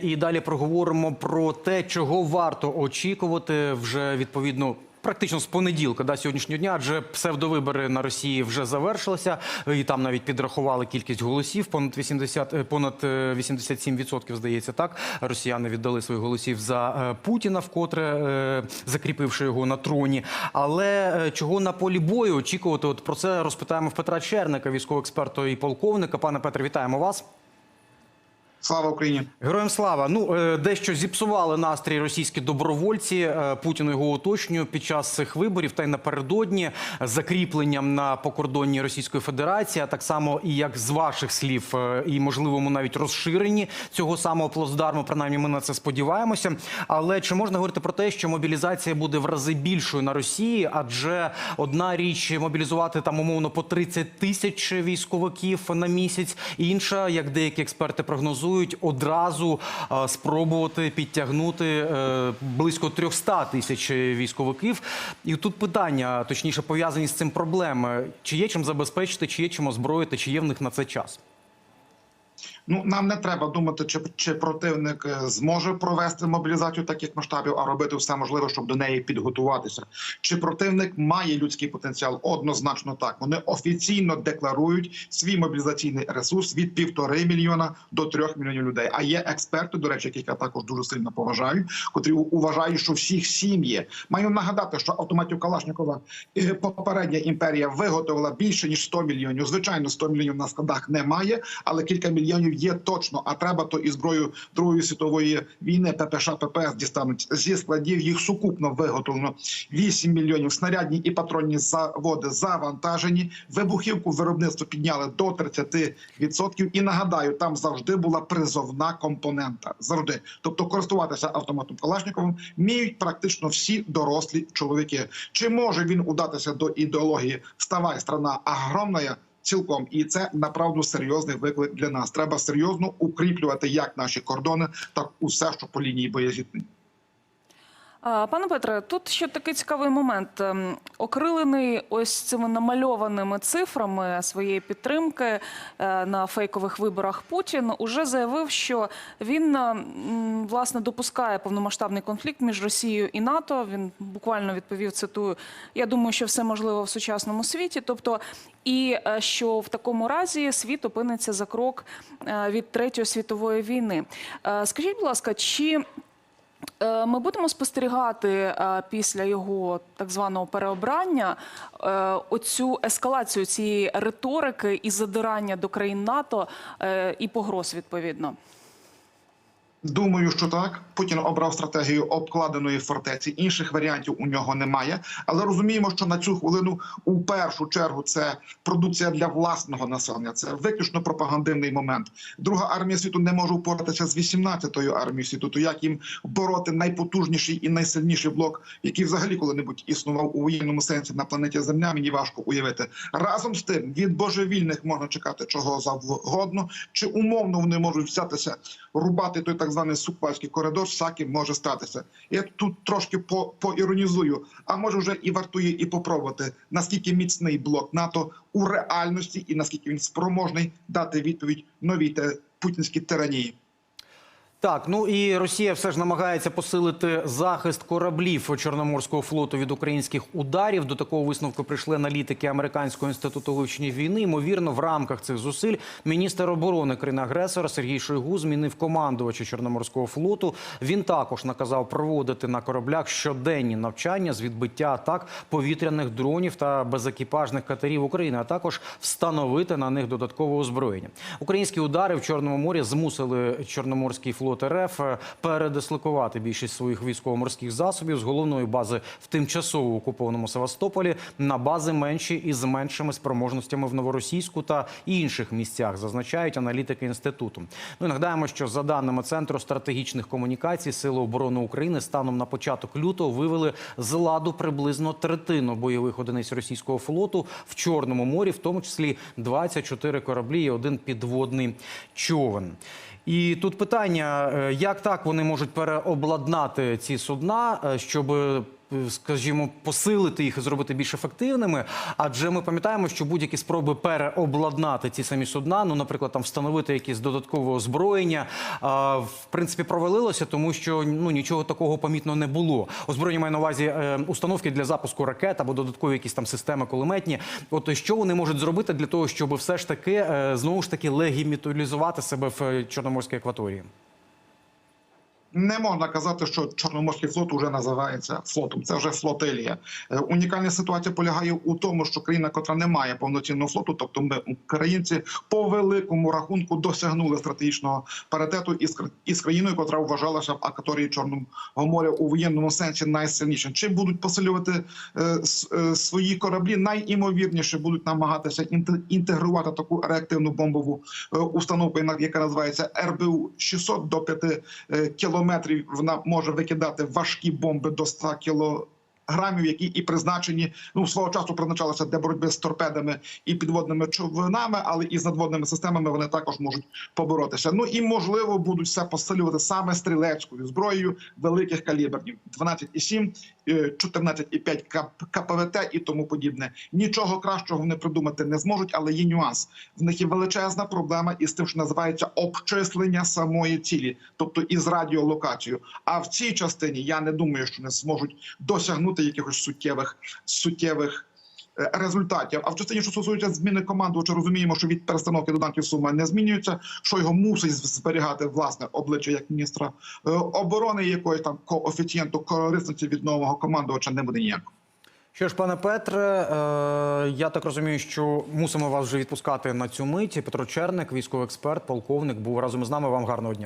І далі проговоримо про те, чого варто очікувати вже відповідно. Практично з понеділка да, сьогоднішнього дня, адже псевдовибори на Росії вже завершилися, і там навіть підрахували кількість голосів. Понад 80, е, понад е, 87%, здається, так росіяни віддали своїх голосів за е, Путіна, вкотре е, закріпивши його на троні. Але е, чого на полі бою очікувати? От про це розпитаємо в Петра Черника, військового експерта і полковника. Пане Петре, вітаємо вас. Слава Україні! Героям слава. Ну е, дещо зіпсували настрій російські добровольці. Е, Путін його уточнює під час цих виборів та й напередодні закріпленням на покордонні Російської Федерації, а так само і як з ваших слів, е, і можливому навіть розширенні цього самого плацдарму. Принаймні, ми на це сподіваємося. Але чи можна говорити про те, що мобілізація буде в рази більшою на Росії? Адже одна річ мобілізувати там умовно по 30 тисяч військовиків на місяць, інша, як деякі експерти прогнозують, одразу е, спробувати підтягнути е, близько 300 тисяч військовиків. І тут питання, точніше, пов'язані з цим проблеми: чи є чим забезпечити, чи є чим озброїти, чи є в них на це час? Ну нам не треба думати, чи, чи противник е, зможе провести мобілізацію таких масштабів, а робити все можливе, щоб до неї підготуватися. Чи противник має людський потенціал? Однозначно так. Вони офіційно декларують свій мобілізаційний ресурс від півтори мільйона до трьох мільйонів людей. А є експерти, до речі, яких я також дуже сильно поважаю, котрі вважають, що всіх сім'ї маю нагадати, що автоматів Калашникова е, попередня імперія виготовила більше ніж 100 мільйонів. Звичайно, 100 мільйонів на складах немає, але кілька мільйонів є точно. А треба то і зброю Другої світової війни ППШ ППС дістануть зі складів. Їх сукупно виготовлено 8 мільйонів. Снарядні і патронні заводи завантажені. Вибухівку виробництво підняли до 30%. І нагадаю, там завжди була призовна компонента. Завжди, тобто користуватися автоматом Калашниковим вміють практично всі дорослі чоловіки. Чи може він удатися до ідеології «Вставай, страна агромна»? Цілком і це направду серйозний виклик для нас. Треба серйозно укріплювати як наші кордони, так усе, що по лінії боєзіткнень. Пане Петре, тут ще такий цікавий момент. Ем, Окрилений ось цими намальованими цифрами своєї підтримки е, на фейкових виборах Путін уже заявив, що він е, власне допускає повномасштабний конфлікт між Росією і НАТО. Він буквально відповів цитую: Я думаю, що все можливо в сучасному світі. Тобто, і е, що в такому разі світ опиниться за крок е, від третьої світової війни. Скажіть, будь ласка, чи Ми будемо спостерігати е, після його так званого переобрання е, оцю ескалацію цієї риторики і задирання до країн НАТО е, і погроз відповідно. Думаю, що так. Путін обрав стратегію обкладеної фортеці. Інших варіантів у нього немає. Але розуміємо, що на цю хвилину у першу чергу це продукція для власного населення. Це виключно пропагандивний момент. Друга армія світу не може впоратися з 18-ю армією світу. То як їм бороти найпотужніший і найсильніший блок, який взагалі коли-небудь існував у воєнному сенсі на планеті Земля, мені важко уявити. Разом з тим від божевільних можна чекати чого завгодно, чи умовно вони можуть взятися рубати той так званий сукпальський коридор, всяким може статися. Я тут трошки по поіронізую, а може вже і вартує і попробувати, наскільки міцний блок НАТО у реальності і наскільки він спроможний дати відповідь новій путінській тиранії. Так, ну і Росія все ж намагається посилити захист кораблів Чорноморського флоту від українських ударів. До такого висновку прийшли аналітики Американського інституту вивчення війни. Ймовірно, в рамках цих зусиль міністр оборони країни-агресора Сергій Шойгу змінив командувача Чорноморського флоту. Він також наказав проводити на кораблях щоденні навчання з відбиття атак повітряних дронів та безекіпажних катерів України, а також встановити на них додаткове озброєння. Українські удари в Чорному морі змусили Чорноморський флот РФ передислокувати більшість своїх військово-морських засобів з головної бази в тимчасово окупованому Севастополі на бази менші і з меншими спроможностями в Новоросійську та інших місцях, зазначають аналітики інституту. Ну нагадаємо, що за даними центру стратегічних комунікацій, Сили оборони України станом на початок лютого вивели з ладу приблизно третину бойових одиниць російського флоту в Чорному морі, в тому числі 24 кораблі і один підводний човен. І тут питання: е, як так вони можуть переобладнати ці судна, е, щоб скажімо, посилити їх і зробити більш ефективними. Адже ми пам'ятаємо, що будь-які спроби переобладнати ці самі судна, ну, наприклад, там встановити якісь додаткове озброєння, в принципі, провалилося, тому що ну нічого такого помітно не було. Озброєння має на увазі е, установки для запуску ракет або додаткові якісь там системи кулеметні. От що вони можуть зробити для того, щоб все ж таки е, знову ж таки легіміталізувати себе в е, Чорноморській акваторії? Не можна казати, що Чорноморський флот вже називається флотом. Це вже флотилія. Е, Унікальна ситуація полягає у тому, що країна, котра не має повноцінного флоту, тобто ми, українці, по великому рахунку досягнули стратегічного паритету із, кр- із країною, котра вважалася в акваторії Чорного моря у воєнному сенсі найсильніше. Чи будуть посилювати е, е, свої кораблі? Найімовірніше будуть намагатися інте- інтегрувати таку реактивну бомбову установку, яка- називається РБУ 600 до 5 е, кілометрів. Вона може викидати важкі бомби до 100 кілограмів, які і призначені ну свого часу призначалися для боротьби з торпедами і підводними човнами, але і з надводними системами вони також можуть поборотися. Ну і можливо будуть все посилювати саме стрілецькою зброєю великих калібрів 12,7, е, 14,5 К- КПВТ і тому подібне. Нічого кращого вони придумати не зможуть, але є нюанс. В них є величезна проблема із тим, що називається обчислення самої цілі, тобто із радіолокацією. А в цій частині я не думаю, що не зможуть досягнути якихось суттєвих суттєвих. е, Результатів, а в частині, що стосується зміни командувача, розуміємо, що від перестановки доданків сума не змінюється. Що його мусить зберігати власне обличчя як міністра е, оборони, якоїсь там коефіцієнту корисності від нового командувача не буде ніякого. Що ж, пане Петре, е, я так розумію, що мусимо вас вже відпускати на цю мить. Петро Черник, військовий експерт, полковник, був разом з нами. Вам гарного дня.